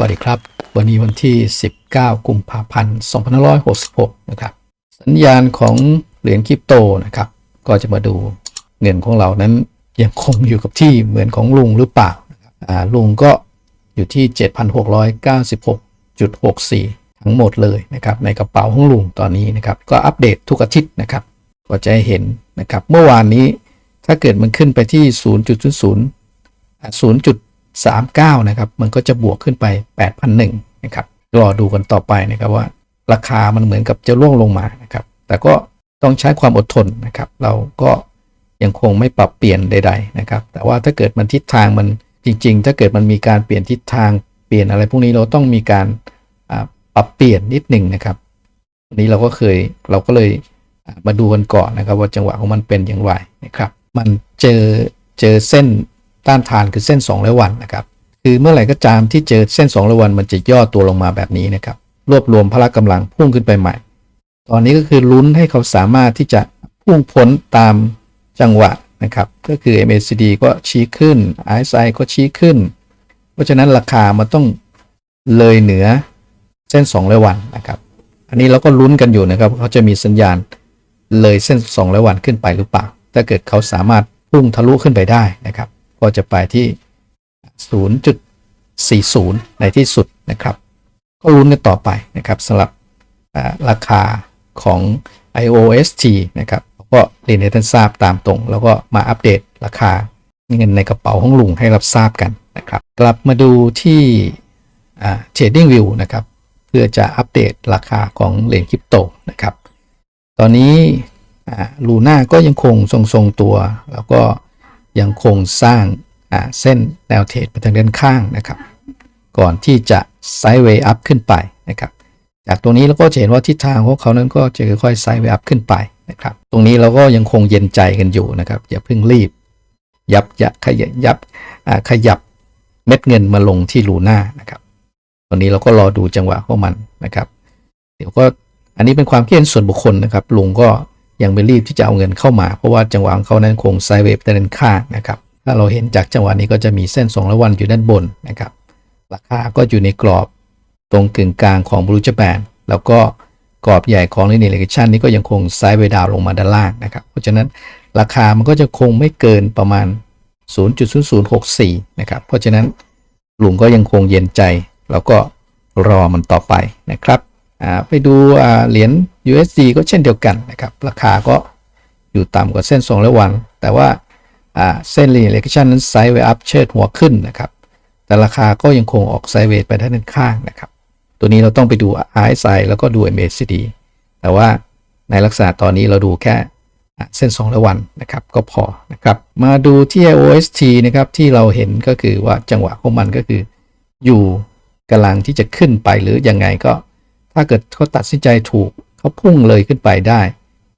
วัสดีครับ วันนี้วันที่ 19 กุมภาพันธ์ 2566 นะครับ สัญญาณของเหรียญคริปโตนะครับ ก็จะมาดูเงินของเรานั้นยังคงอยู่กับที่เหมือนของลุงหรือเปล่าอ่าลุงก็อยู่ที่ 7,696.64 ทั้งหมดเลยนะครับ ในกระเป๋าของลุงตอนนี้นะครับ ก็อัปเดตทุกอาทิตย์นะครับ ก็จะเห็นนะครับ เมื่อวานนี้ถ้าเกิดมันขึ้นไปที่ 0.00 39นะครับมันก็จะบวกขึ้นไป 8,001นะครับรอดูกันต่อไปนะครับว่า ราคามันเหมือนกับจะร่วงลงมานะครับแต่ก็ต้องใช้ความอดทนนะครับ เราก็ยังคงไม่ปรับเปลี่ยนใด ๆนะครับ แต่ว่าถ้าเกิดมันทิศทางมันจริง ๆ ถ้าเกิดมันมีการเปลี่ยนทิศทางเปลี่ยนอะไรพวกนี้เราต้องมีการปรับเปลี่ยนนิดหนึ่งนะครับวันนี้เราก็เคยเราก็เลยมาดูกันก่อนนะครับ ว่าจังหวะของมันเป็นอย่างไรนะครับ มันเจอเจอเส้น ต้านทานคือเส้น2ร้อยวันนะครับคือเมื่อไหร่ก็ตามที่เจอเส้น2ร้อยวันมันจะย่อตัวลงมาแบบนี้นะครับรวบรวมพละกำลังพุ่งขึ้นไปใหม่ ตอนนี้ก็คือลุ้นให้เขาสามารถที่จะพุ่งพ้นตามจังหวะนะครับ ก็คือ MACD ก็ชี้ขึ้น RSI ก็ชี้ขึ้น เพราะฉะนั้นราคามันต้องเลยเหนือเส้น2ร้อยวันนะครับ อันนี้เราก็ลุ้นกันอยู่นะครับเขาจะมีสัญญาณเลยเส้น2ร้อยวันขึ้นไปหรือเปล่า ถ้าเกิดเขาสามารถพุ่งทะลุขึ้นไปได้นะครับ ก็จะไปที่ 0.40 ในที่สุดนะครับ ก็ลุ้นกันต่อไปนะครับสำหรับราคาของ IOST นะครับก็เรียนให้ท่านทราบตามตรง แล้วก็มาอัปเดตราคาเงินในกระเป๋าของลุงให้รับทราบกันนะครับ กลับมาดูที่ Trading View นะครับ เพื่อจะอัปเดตราคาของเหรียญคริปโตนะครับ ตอนนี้ลูน่าก็ยังคงทรงๆตัว แล้วก็ ยังคงสร้างเส้นแนวเทรดไปทางด้านข้างนะครับ ก่อนที่จะไซด์เวย์อัพขึ้นไปนะครับ จากตรงนี้เราก็จะเห็นว่าทิศทางของเขานั้นก็จะค่อยๆไซด์เวย์อัพขึ้นไปนะครับ ตรงนี้เราก็ยังคงเย็นใจกันอยู่นะครับ อย่าเพิ่งรีบ ยับยับขยับยับขยับเม็ดเงินมาลงที่ลูน่านะครับตอนนี้เราก็รอดูจังหวะของมันนะครับ เดี๋ยวก็อันนี้เป็นความคิดเห็นส่วนบุคคลนะครับ ลุงก็ ยังไม่รีบที่จะเอาเงินเข้ามา เพราะว่าจังหวะของเขานั้นคงไซเวฟด้านข้างนะครับ ถ้าเราเห็นจากจังหวะนี้ก็จะมีเส้น2ระวันอยู่ด้านบนนะครับ ราคาก็อยู่ในกรอบตรงกึ่งกลางของบรูจแบนแล้วก็กรอบใหญ่ของ linear regression นี้ก็ยังคงไซด์เวดาวลงมาด้านล่างนะครับ เพราะฉะนั้นราคามันก็จะคงไม่เกินประมาณ 0.0064 นะครับ เพราะฉะนั้นลุงก็ยังคงเย็นใจ แล้วก็รอมันต่อไปนะครับไปดูเหรียญ USD ก็เช่นเดียวกันนะครับ ราคาก็อยู่ต่ำกว่าเส้น2ระวัน แต่ว่าเส้น linear regression นั้นไซด์เวอัพเชิดหัวขึ้นนะครับ แต่ราคาก็ยังคงออกไซด์เวย์ไปด้านข้างนะครับ ตัวนี้เราต้องไปดู RSI แล้วก็ดู MACD แต่ว่าในลักษณะตอนนี้เราดูแค่เส้น2ระวันนะครับ ก็พอนะครับ มาดูที่ OST นะครับ ที่เราเห็นก็คือว่าจังหวะของมันก็คือ อยู่กำลังที่จะขึ้นไปหรือยังไงก็ ถ้าเกิดเขาตัดสินใจถูก เขาพุ่งเลยขึ้นไปได้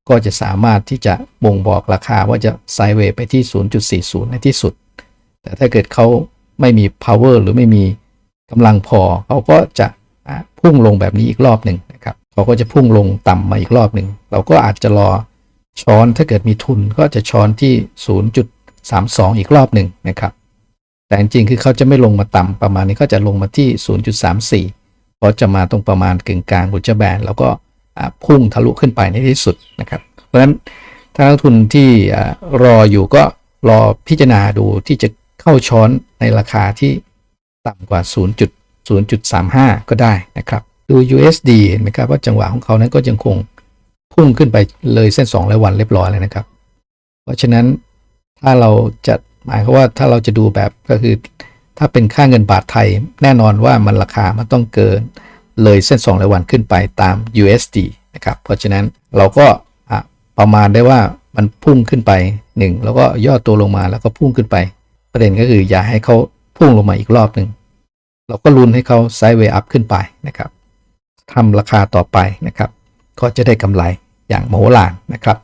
ก็จะสามารถที่จะบ่งบอกราคาว่าจะไซด์เวย์ไปที่ 0.40 ในที่สุด แต่ถ้าเกิดเขาไม่มี power หรือไม่มีกำลังพอ เขาก็จะพุ่งลงแบบนี้อีกรอบหนึ่งนะครับเขาก็จะพุ่งลงต่ำมาอีกรอบหนึ่ง เราก็อาจจะรอช้อนถ้าเกิดมีทุนก็จะช้อนที่ 0.32 อีกรอบหนึ่งนะครับแต่จริงๆ คือเขาจะไม่ลงมาต่ำประมาณนี้ก็จะลงมาที่ 0.34 เพราะจะมาตรงประมาณกึ่งกลางบุจแบน แล้วก็ พุ่งทะลุขึ้นไปในที่สุดนะครับ เพราะฉะนั้นถ้านักทุนที่รออยู่ก็รอพิจารณาดูที่จะเข้าช้อนในราคาที่ต่ำกว่า 0.0.35 ก็ได้นะครับดู USD เห็นไหมครับว่าจังหวะของเขานั้นก็ยังคงพุ่งขึ้นไปเลยเส้น2ร้อยวันเรียบร้อยเลยนะครับ เพราะฉะนั้นถ้าเราจะหมายความว่าถ้าเราจะดูแบบก็คือ ถ้าเป็นค่าเงินบาทไทยแน่นอนว่ามันราคามันต้องเกิน เลยเส้น 2ร้อยวันขึ้นไปตาม USD นะครับ เพราะฉะนั้นเราก็ประมาณได้ว่ามันพุ่งขึ้นไป 1 แล้วก็ย่อตัวลงมาแล้วก็พุ่งขึ้นไป ประเด็นก็คืออย่าให้เขาพุ่งลงมาอีกรอบหนึ่งเราก็ลุ้นให้เขาไซด์เวย์อัพขึ้นไปนะครับทำราคาต่อไปนะครับ ก็จะได้กำไรอย่างมโหฬารนะครับ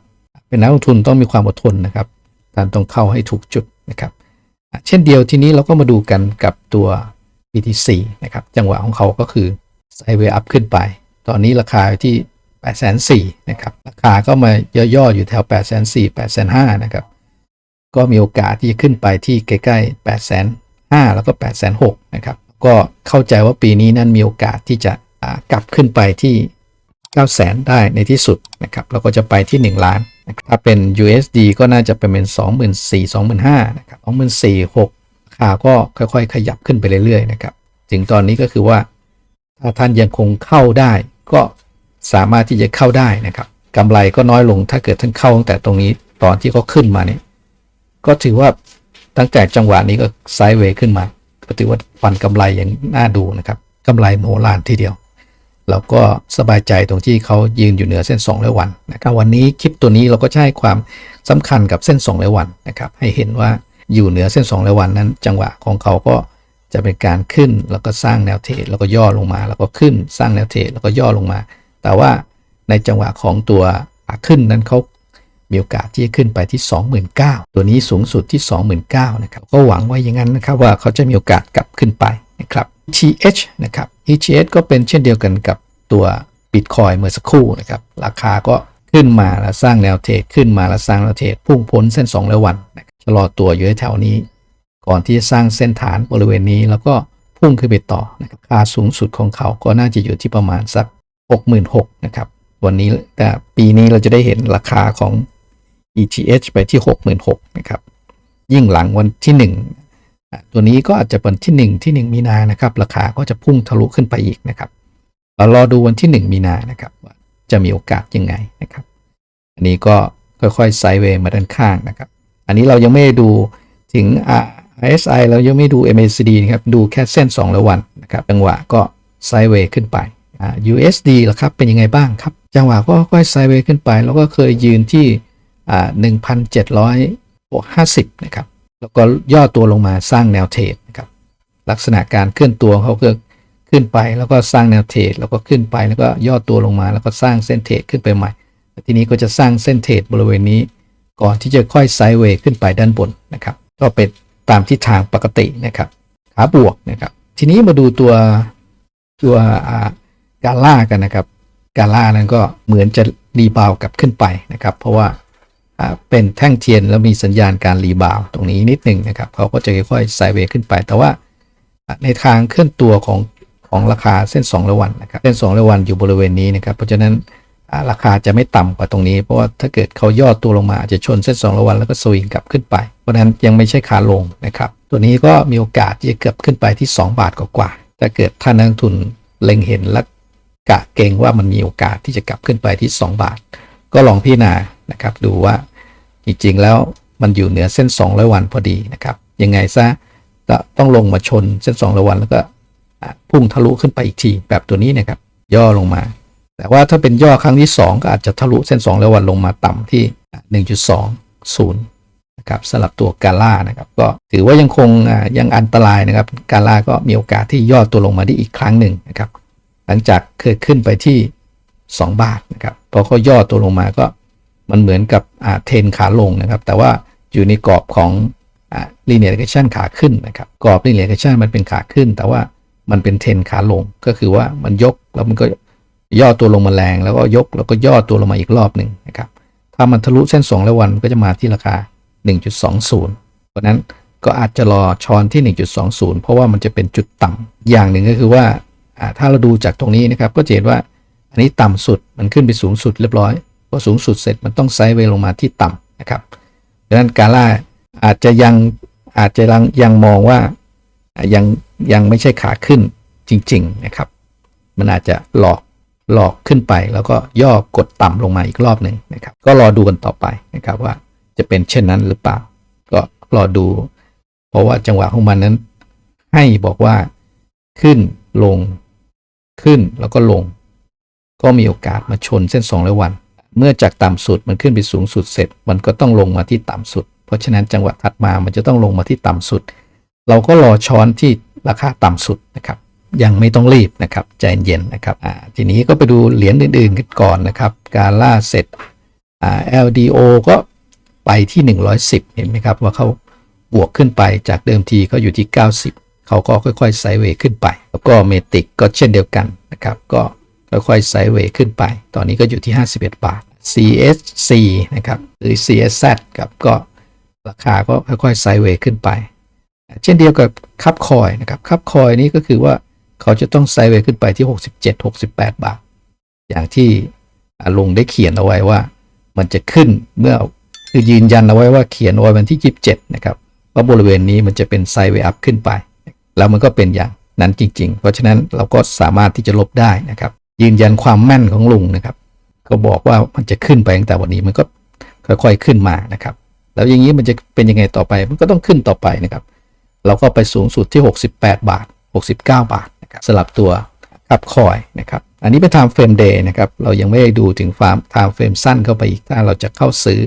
เป็นนักลงทุนต้องมีความอดทนนะครับการต้องเข้าให้ถูกจุดนะครับ เช่นเดียวทีนี้เราก็มาดูกันกับตัว BTC นะครับ จังหวะของเขาก็คือ ไซเวย์อัพขึ้นไป ตอนนี้ราคาที่8 4 0 0 0นะครับ ราคาก็มาย่อๆ อยู่แถว 8 4 0 0 0 8 5 0 0นะครับ ก็มีโอกาสที่จะขึ้นไปที่ใกล้ๆ 8 5 0 0 0แล้วก็ 8 6 0 0นะครับ ก็เข้าใจว่าปีนี้นั้นมีโอกาสที่จะกลับขึ้นไปที่ 9 0 0 0 0ได้ในที่สุดนะครับ แล้วก็จะไปที่ 1 ล้านนะถ้าเป็น USD ก็น่าจะเป็น 24,000 25,000นะครับ24,000 6ค่าก็ค่อยๆ ขยับขึ้นไปเรื่อยๆนะครับ ถึงตอนนี้ก็คือว่า ถ้าท่านยังคงเข้าได้ก็สามารถที่จะเข้าได้นะครับกำไรก็น้อยลงถ้าเกิดท่านเข้าตั้งแต่ตรงนี้ตอนที่เขาขึ้นมาเนี่ยก็ถือว่าตั้งแต่จังหวะนี้ก็ไซด์เวย์ขึ้นมาก็ถือว่าฟันกำไรอย่างน่าดูนะครับกำไรโมลานทีเดียวแล้วก็สบายใจตรงที่เขายืนอยู่เหนือเส้น2ร้อยวันนะครับวันนี้คลิปตัวนี้เราก็ให้ความสำคัญกับเส้น2ร้อยวันนะครับให้เห็นว่าอยู่เหนือเส้น2ร้อยวันนั้น จังหวะของเขาก็ จะเป็นการขึ้นแล้วก็สร้างแนวเทรดแล้วก็ย่อลงมา แล้วก็ขึ้นสร้างแนวเทรดแล้วก็ย่อลงมา แต่ว่าในจังหวะของตัวขาขึ้นนั้นเขามีโอกาสที่จะขึ้นไปที่ 29,000 ตัวนี้สูงสุดที่ 29,000นะครับก็หวังไว้อย่างนั้นนะครับว่าเขาจะมีโอกาสกลับขึ้นไปนะครับ ETH นะครับ ETH ก็เป็นเช่นเดียวกันกับตัว Bitcoin เมื่อสักครู่นะครับราคาก็ขึ้นมาแล้วสร้างแนวเทรดขึ้นมาแล้วสร้างแนวเทรดพุ่งพ้นเส้น2ร้อยวันนะครับชะลอตัวอยู่แถวนี้ ก่อนที่จะสร้างเส้นฐานบริเวณนี้ แล้วก็พุ่งขึ้นไปต่อนะครับค่าสูงสุดของเขาก็น่าจะอยู่ที่ประมาณสัก 66,000นะครับวันนี้แต่ปีนี้เราจะได้เห็นราคาของ ETH ไปที่ 66,000นะครับยิ่งหลังวันที่1อะตัวนี้ก็อาจจะเป็นที่ 1 ที่ 1 มีนานะครับราคาก็จะพุ่งทะลุขึ้นไปอีกนะครับเรารอดูวันที่ 1 มีนานะครับว่าจะมีโอกาสยังไงนะครับ อันนี้ก็ค่อยๆไซด์เวย์มาด้านข้างนะครับ อันนี้เรายังไม่ได้ดูถึง RSI เรายังไม่ดู MACD นะครับ ดูแค่เส้น 2ร้อยวันนะครับ จังหวะก็ไซด์เวย์ขึ้นไปอ่า USD ล่ะครับ เป็นยังไงบ้างครับ จังหวะก็ค่อยไซด์เวย์ขึ้นไป แล้วก็เคยยืนที่อ่า1,750 นะครับ แล้วก็ย่อตัวลงมาสร้างแนวเทรดนะครับ ลักษณะการเคลื่อนตัวเขาก็ขึ้นไป แล้วก็สร้างแนวเทรด แล้วก็ขึ้นไป แล้วก็ย่อตัวลงมา แล้วก็สร้างเส้นเทรดขึ้นไปใหม่ ทีนี้ก็จะสร้างเส้นเทรดบริเวณนี้ ก่อนที่จะค่อยไซด์เวย์ขึ้นไปด้านบนนะครับ ก็เป็น ตามทิศทางปกตินะครับขาบวกนะครับ ทีนี้มาดูตัวตัวกาล่ากันนะครับ กาล่านั้นก็เหมือนจะรีบาวกลับขึ้นไปนะครับ เพราะว่าเป็นแท่งเทียนแล้วมีสัญญาณการรีบาวตรงนี้นิดหนึ่งนะครับเขาก็จะค่อยๆไซด์เวขึ้นไป แต่ว่าในทางเคลื่อนตัวของของราคาเส้น2ร้อยวันนะครับเส้น2ร้อยวันอยู่บริเวณนี้นะครับ เพราะฉะนั้น ราคาจะไม่ต่ำกว่าตรงนี้ เพราะว่าถ้าเกิดเขาย่อตัวลงมาอาจจะชนเส้น2ร้อยวันแล้วก็สวิงกลับขึ้นไป เพราะนั้นยังไม่ใช่ขาลงนะครับ ตัวนี้ก็มีโอกาสที่จะเกือบขึ้นไปที่ 2 บาทกว่าๆถ้าเกิดท่านนักลงทุนเล็งเห็นและกะเกงว่ามันมีโอกาสที่จะกลับขึ้นไปที่ 2 บาท ก็ลองพิจารณานะครับ ดูว่าจริงๆแล้วมันอยู่เหนือเส้น 200 วันพอดีนะครับ ยังไงซะก็ต้องลงมาชนเส้น200วันแล้วก็พุ่งทะลุขึ้นไปอีกทีแบบตัวนี้นะครับ ย่อลงมา แต่ว่าถ้าเป็นย่อครั้งที่ 2 ก็อาจจะทะลุเส้น200วันลงมาต่ำที่ 1.20นะครับสำหรับตัวกาล่านะครับก็ถือว่ายังคงยังอันตรายนะครับกาล่าก็มีโอกาสที่ย่อตัวลงมาได้อีกครั้งหนึ่งนะครับหลังจากเคยขึ้นไปที่ 2 บาทนะครับพอเขาย่อตัวลงมาก็มันเหมือนกับเทนขาลงนะครับ แต่ว่าอยู่ในกรอบของอ่า linear regression ขาขึ้นนะครับกรอบ linear regression มันเป็นขาขึ้น แต่ว่ามันเป็นเทนขาลงก็คือว่ามันยกแล้วมันก็ ย่อตัวลงมาแรงแล้วก็ยกแล้วก็ย่อตัวลงมาอีกรอบหนึ่งนะครับถ้ามันทะลุเส้น2แล้ววันก็จะมาที่ราคา 1.20 เพราะนั้นก็อาจจะรอช้อนที่ 1.20 เพราะว่ามันจะเป็นจุดต่ำอย่างหนึ่งก็คือว่าถ้าเราดูจากตรงนี้นะครับก็จะเห็นว่าอันนี้ต่ำสุดมันขึ้นไปสูงสุดเรียบร้อยพอสูงสุดเสร็จมันต้องไซด์เวลงมาที่ต่ำนะครับดังนั้นกาล่าอาจจะยังอาจจะยังยังมองว่ายังยังไม่ใช่ขาขึ้นจริง ๆนะครับ มันอาจจะหลอก หลอกขึ้นไป แล้วก็ย่อกดต่ำลงมาอีกรอบหนึ่งนะครับ ก็รอดูกันต่อไปนะครับว่าจะเป็นเช่นนั้นหรือเปล่า ก็รอดู เพราะว่าจังหวะของมันนั้น ให้บอกว่าขึ้นลงขึ้นแล้วก็ลง ก็มีโอกาสมาชนเส้น2ร้อวัน เมื่อจากต่ำสุดมันขึ้นไปสูงสุดเสร็จ มันก็ต้องลงมาที่ต่ำสุด เพราะฉะนั้นจังหวะถัดมามันจะต้องลงมาที่ต่ำสุด เราก็รอช้อนที่ราคาต่ำสุดนะครับ ยังไม่ต้องรีบนะครับใจเย็นนะครับทีนี้ก็ไปดูเหรียญอื่นๆกันก่อนนะครับ การล่าเสร็จ LDO ก็ไปที่ 110 เห็นไหมครับว่าเขาบวกขึ้นไปจากเดิมทีเขาอยู่ที่ 90 เขาก็ค่อยๆไซด์เวย์ขึ้นไป แล้วก็เมติกก็เช่นเดียวกันนะครับ ก็ค่อยๆไซด์เวย์ขึ้นไป ตอนนี้ก็อยู่ที่ 51 บาท CSC นะครับหรือ CSZ ครับก็ราคาก็ค่อยๆไซด์เวย์ขึ้นไป เช่นเดียวกับคับคอยนะครับคับคอยนี้ก็คือว่า เขาจะต้องไซด์เวย์ขึ้นไปที่ 67 68 บาท อย่างที่ลุงได้เขียนเอาไว้ว่า มันจะขึ้นเมื่อคือยืนยันเอาไว้ว่าเขียนเอาไว้วันที่ 27 นะครับว่าบริเวณนี้มันจะเป็นไซด์เวย์อัพขึ้นไป แล้วมันก็เป็นอย่างนั้นจริง ๆ เพราะฉะนั้นเราก็สามารถที่จะลบได้นะครับ ยืนยันความแม่นของลุงนะครับ ก็บอกว่ามันจะขึ้นไปตั้งแต่วันนี้มันก็ค่อยๆขึ้นมานะครับ แล้วอย่างนี้มันจะเป็นยังไงต่อไป มันก็ต้องขึ้นต่อไปนะครับ เราก็ไปสูงสุดที่ 68 บาท 69 บาท นะครับสลับตัวคับคอยนะครับอันนี้เป็น time frame day นะครับเรายังไม่ได้ดูถึงฟาร์ม time frame สั้นเข้าไปอีกถ้าเราจะเข้าซื้อ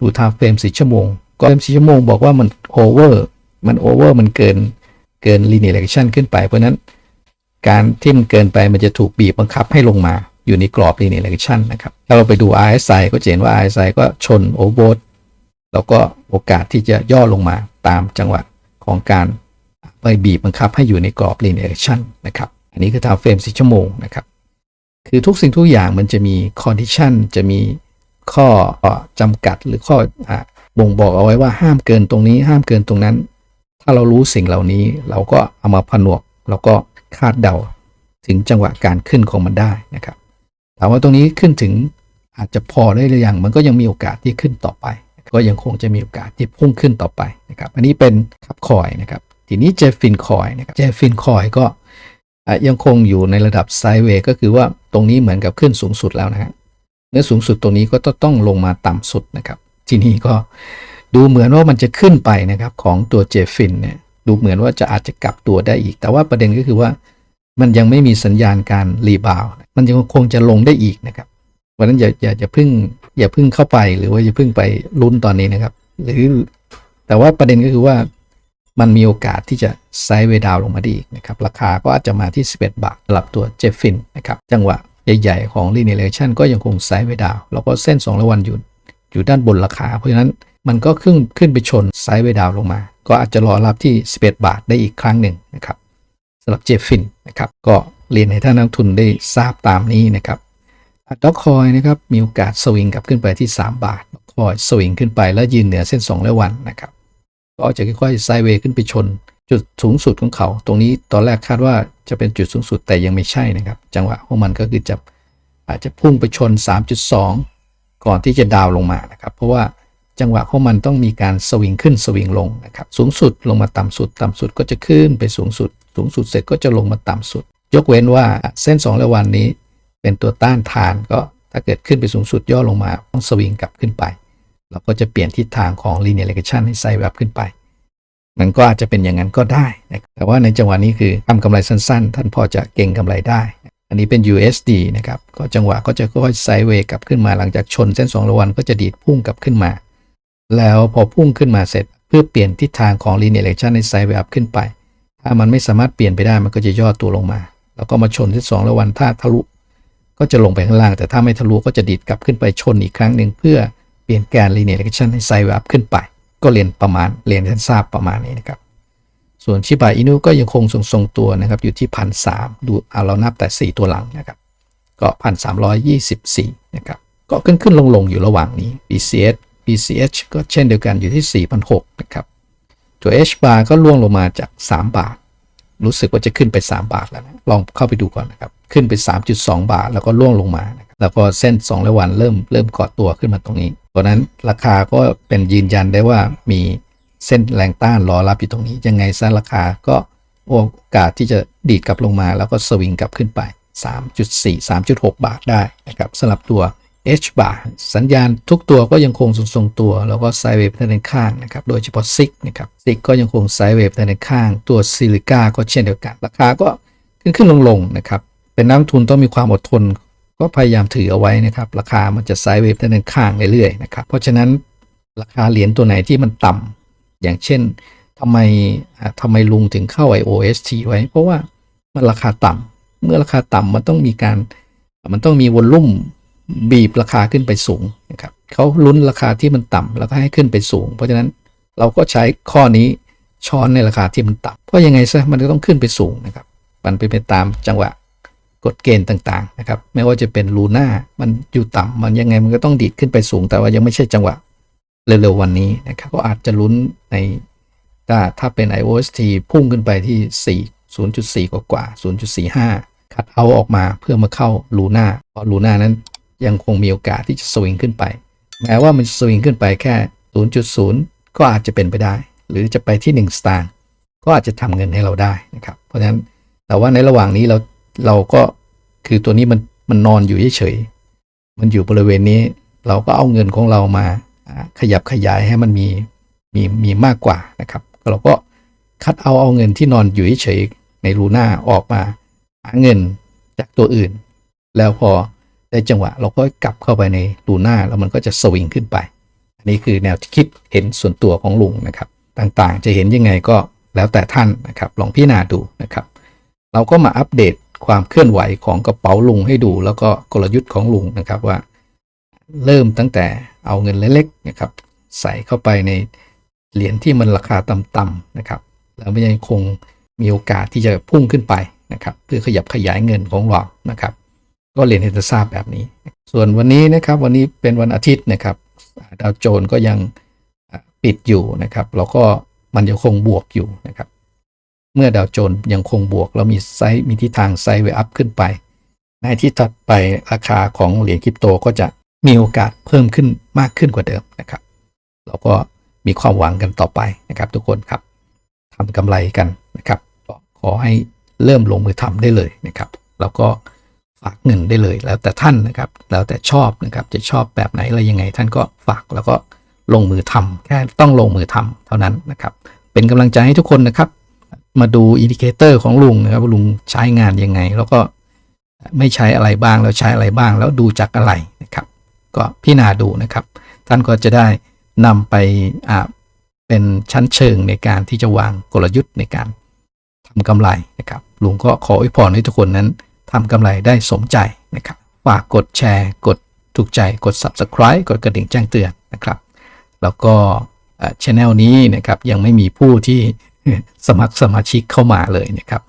ดู time frame 4ชั่วโมงก็4ชั่วโมงบอกว่ามัน over มัน over มันเกินเกิน linear regression ขึ้นไป เพราะนั้นการที่มันเกินไปมันจะถูกบีบบังคับให้ลงมาอยู่ในกรอบ linear regression นะครับถ้าเราไปดู RSI ก็จะเห็นว่า RSI ก็ชน overbought แล้วก็โอกาสที่จะย่อลงมาตามจังหวะของการ ไปบีบบังคับให้อยู่ในกรอบ linear regression นะครับ อันนี้คือ time frame 4ชั่วโมงนะครับ คือทุกสิ่งทุกอย่างมันจะมี condition จะมีข้อจำกัดหรือข้ออบ่งบอกเอาไว้ว่าห้ามเกินตรงนี้ ห้ามเกินตรงนั้น ถ้าเรารู้สิ่งเหล่านี้เราก็เอามาผนวกแล้วก็คาดเดาถึงจังหวะการขึ้นของมันได้นะครับ ถามว่าตรงนี้ขึ้นถึงอาจจะพอได้หรือยังมันก็ยังมีโอกาสที่ขึ้นต่อไป ก็ยังคงจะมีโอกาสที่พุ่งขึ้นต่อไปนะครับ อันนี้เป็นคับคอยนะครับ ทีนี้เจฟฟินคอยนะครับเจฟฟินคอยก็ยังคงอยู่ในระดับไซด์เวย์ก็คือว่าตรงนี้เหมือนกับขึ้นสูงสุดแล้วนะฮะเนื้อสูงสุดตรงนี้ก็ต้องลงมาต่ำสุดนะครับ ทีนี้ก็ดูเหมือนว่ามันจะขึ้นไปนะครับของตัวเจฟฟินเนี่ยดูเหมือนว่าจะอาจจะกลับตัวได้อีก แต่ว่าประเด็นก็คือว่ามันยังไม่มีสัญญาณการรีบาวมันยังคงจะลงได้อีกนะครับเพราะนั้นอย่าอย่าอย่าเพึ่งอย่าเพึ่งเข้าไปหรือว่าอย่าเพึ่งไปลุ้นตอนนี้นะครับ หรือแต่ว่าประเด็นก็คือว่า มันมีโอกาสที่จะไซด์เวดาวน์ลงมาได้อีกนะครับ ราคาก็อาจจะมาที่ 11 บาทสำหรับตัวเจฟฟินนะครับ จังหวะใหญ่ๆของ linear regression ก็ยังคงไซด์เวดาวน์แล้วก็เส้น2ระวันอยู่อยู่ด้านบนราคา เพราะฉะนั้นมันก็ขึ้นขึ้นไปชนไซด์เวดาวน์ลงมา ก็อาจจะรอรับที่ 11 บาทได้อีกครั้งหนึ่งนะครับสำหรับเจฟฟินนะครับ ก็เรียนให้ท่านนักทุนได้ทราบตามนี้นะครับด็อกคอยนะครับมีโอกาสสวิงกลับขึ้นไปที่ 3 บาทด็อกคอยสวิงขึ้นไปแล้วยืนเหนือเส้น2และวันนะครับ ก็จะค่อยๆไซเวย์ขึ้นไปชน จุดสูงสุดของเขา ตรงนี้ตอนแรกคาดว่าจะเป็นจุดสูงสุดแต่ยังไม่ใช่นะครับ จังหวะของมันก็คือจะอาจจะพุ่งไปชน 3.2 ก่อนที่จะดาวลงมานะครับ เพราะว่าจังหวะของมันต้องมีการสวิงขึ้นสวิงลงนะครับ สูงสุดลงมาต่ำสุด ต่ำสุดก็จะขึ้นไปสูงสุด สูงสุดเสร็จก็จะลงมาต่ำสุด ยกเว้นว่าเส้น2ระวันนี้ เป็นตัวต้านทานก็ถ้าเกิดขึ้นไปสูงสุดย่อลงมาต้องสวิงกลับขึ้นไป เราก็จะเปลี่ยนทิศทางของ linear regression ให้ไซด์แบบขึ้นไป มันก็อาจจะเป็นอย่างนั้นก็ได้นะครับแต่ว่าในจังหวะนี้คือทำกำไรสั้นๆ ท่านพอจะเก่งกำไรได้ อันนี้เป็น USD นะครับ ก็จังหวะก็จะค่อยไซด์เวย์กลับขึ้นมาหลังจากชนเส้น2ระวันก็จะดีดพุ่งกลับขึ้นมา แล้วพอพุ่งขึ้นมาเสร็จ เพื่อเปลี่ยนทิศทางของ linear regression ในไซด์แบบขึ้นไป ถ้ามันไม่สามารถเปลี่ยนไปได้มันก็จะย่อตัวลงมา แล้วก็มาชนที่2แล้ววันถ้าทะลุ ก็จะลงไปข้างล่าง แต่ถ้าไม่ทะลุก็จะดีดกลับขึ้นไปชนอีกครั้งหนึ่งเพื่อ เปลี่ยนแกน linear regression ให้ไซด์แบบขึ้นไป ก็เรียนประมาณเรียนท่านทราบประมาณนี้นะครับ ส่วนชิบะอินุก็ยังคงทรงๆตัวนะครับ อยู่ที่พันสามดูเอาเรานับแต่ 4 ตัวหลังนะครับ ก็พันสามร้อยยี่สิบสี่นะครับ ก็ขึ้นขึ้นลงลงอยู่ระหว่างนี้ BCS BCH ก็เช่นเดียวกันอยู่ที่4,600นะครับ ตัว H bar ก็ล่วงลงมาจาก 3 บาท รู้สึกว่าจะขึ้นไป 3 บาทแล้วนะ ลองเข้าไปดูก่อนนะครับ ขึ้นไป 3.2 บาท แล้วก็ล่วงลงมา แล้วก็เส้น2ระวันเริ่มเริ่มกอดตัวขึ้นมาตรงนี้ เพราะนั้นราคาก็เป็นยืนยันได้ว่ามีเส้นแรงต้านรอรับอยู่ตรงนี้ ยังไงซะราคาก็โอกาสที่จะดีดกลับลงมา แล้วก็สวิงกลับขึ้นไป 3.4 3.6 บาทได้นะครับสำหรับตัว H bar สัญญาณทุกตัวก็ยังคงทรงตัว แล้วก็ไซเวฟทางด้านข้างนะครับโดยเฉพาะซิกนะครับซิกก็ยังคงไซเวฟทางด้านข้าง ตัวซิลิก้าก็เช่นเดียวกัน ราคาก็ขึ้นขึ้นลงลงนะครับเป็นนักทุนต้องมีความอดทน ก็พยายามถือเอาไว้นะครับ ราคามันจะไซด์เวฟทางด้านข้างเรื่อยๆนะครับ เพราะฉะนั้นราคาเหรียญตัวไหนที่มันต่ำอย่างเช่นทำไมอ่าทำไมลุงถึงเข้า IOST ไว้ เพราะว่ามันราคาต่ำเมื่อราคาต่ำมันต้องมีการ มันต้องมีวอลลุ่มบีบราคาขึ้นไปสูงนะครับเขาลุ้นราคาที่มันต่ำแล้วก็ให้ขึ้นไปสูง เพราะฉะนั้นเราก็ใช้ข้อนี้ช้อนในราคาที่มันต่ำเพราะยังไงซะมันก็ต้องขึ้นไปสูงนะครับ มันเป็นไปตามจังหวะ กฎเกณฑ์ต่างๆนะครับไม่ว่าจะเป็นลูน่ามันอยู่ต่ำมันยังไงมันก็ต้องดีดขึ้นไปสูง แต่ว่ายังไม่ใช่จังหวะเร็วๆวันนี้นะครับก็อาจจะลุ้นในถ้าถ้าเป็น iOST พุ่งขึ้นไปที่ 4 0.4 กว่ากว่า0.45 คัดเอาออกมาเพื่อมาเข้า Luna เพราะ Luna นั้นยังคงมีโอกาสที่จะสวิงขึ้นไป แม้ว่ามันสวิงขึ้นไปแค่ 0.0 ก็อาจจะเป็นไปได้ หรือจะไปที่ 1 สตางค์ก็อาจจะทำเงินให้เราได้นะครับ เพราะฉะนั้นแต่ว่าในระหว่างนี้เรา เราก็คือตัวนี้มันมันนอนอยู่เฉยๆมันอยู่บริเวณนี้ เราก็เอาเงินของเรามาขยับขยายให้มันมีมีมีมากกว่านะครับเราก็คัดเอาเอาเงินที่นอนอยู่เฉยๆในลูหน่าออกมาหาเงินจากตัวอื่น แล้วพอได้จังหวะ เราก็กลับเข้าไปในลูหน่าแล้วมันก็จะสวิงขึ้นไป อันนี้คือแนวคิดเห็นส่วนตัวของลุงนะครับ ต่างๆ จะเห็นยังไงก็แล้วแต่ท่านนะครับ ลองพิจารณาดูนะครับ เราก็มาอัปเดต ความเคลื่อนไหวของกระเป๋าลุงให้ดู แล้วก็กลยุทธ์ของลุงนะครับว่า เริ่มตั้งแต่เอาเงินเล็กๆนะครับ ใส่เข้าไปในเหรียญที่มันราคาต่ำๆนะครับ แล้วมันยังคงมีโอกาสที่จะพุ่งขึ้นไปนะครับ เพื่อขยับขยายเงินของเรานะครับ ก็เรียนให้ท่านทราบแบบนี้ ส่วนวันนี้นะครับวันนี้เป็นวันอาทิตย์นะครับดาวโจนก็ยังปิดอยู่นะครับแล้วก็มันยังคงบวกอยู่นะครับ เมื่อดาวโจนส์ยังคงบวกแล้วมีไซส์มีทิศทางไซด์เวอัพขึ้นไป ในที่ถัดไปราคาของเหรียญคริปโตก็จะมีโอกาสเพิ่มขึ้นมากขึ้นกว่าเดิมนะครับ เราก็มีความหวังกันต่อไปนะครับ ทุกคนครับทำกำไรกันนะครับ ขอให้เริ่มลงมือทำได้เลยนะครับ แล้วก็ฝากเงินได้เลย แล้วแต่ท่านนะครับ แล้วแต่ชอบนะครับ จะชอบแบบไหนอะไรยังไง ท่านก็ฝากแล้วก็ลงมือทำแค่ต้องลงมือทำเท่านั้นนะครับ เป็นกำลังใจให้ทุกคนนะครับ มาดูอินดิเคเตอร์ของลุงนะครับลุงใช้งานยังไง แล้วก็ไม่ใช้อะไรบ้างแล้วใช้อะไรบ้าง แล้วดูจากอะไรนะครับ ก็พิจารณาดูนะครับ ท่านก็จะได้นำไปอ่าเป็นชั้นเชิงในการที่จะวางกลยุทธ์ในการทำกำไรนะครับลุงก็ขออวยพรให้ทุกคนนั้นทำกำไรได้สมใจนะครับฝากกดแชร์ กดถูกใจกด subscribe กดกระดิ่งแจ้งเตือนนะครับ แล้วก็ช anel นี้นะครับยังไม่มีผู้ที่ สมัครสมาชิกเข้ามาเลยนะครับ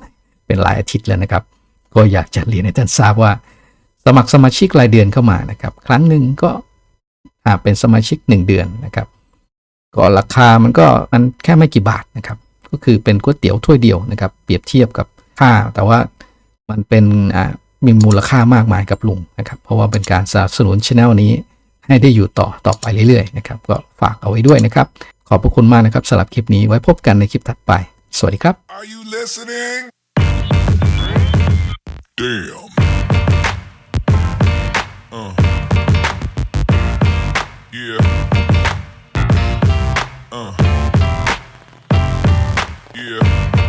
เป็นหลายอาทิตย์แล้วนะครับ ก็อยากจะเรียนให้ท่านทราบว่า สมัครสมาชิกรายเดือนเข้ามานะครับ ครั้งหนึ่งก็อ่าเป็นสมาชิก 1 เดือนนะครับ ก็ราคามันก็มันแค่ไม่กี่บาทนะครับ ก็คือเป็นก๋วยเตี๋ยวถ้วยเดียวนะครับ เปรียบเทียบกับค่า แต่ว่ามันเป็นอ่ามีมูลค่ามากมายกับลุงนะครับ เพราะว่าเป็นการสนับสนุนช anel นี้ ให้ได้อยู่ต่อต่อไปเรื่อยๆนะครับก็ฝากเอาไว้ด้วยนะครับ ขอบพระคุณมากนะครับสำหรับคลิปนี้ไว้พบกันในคลิปถัดไป สวัสดีครับ Are you listening? Damn. Uh. Yeah. Uh. Yeah.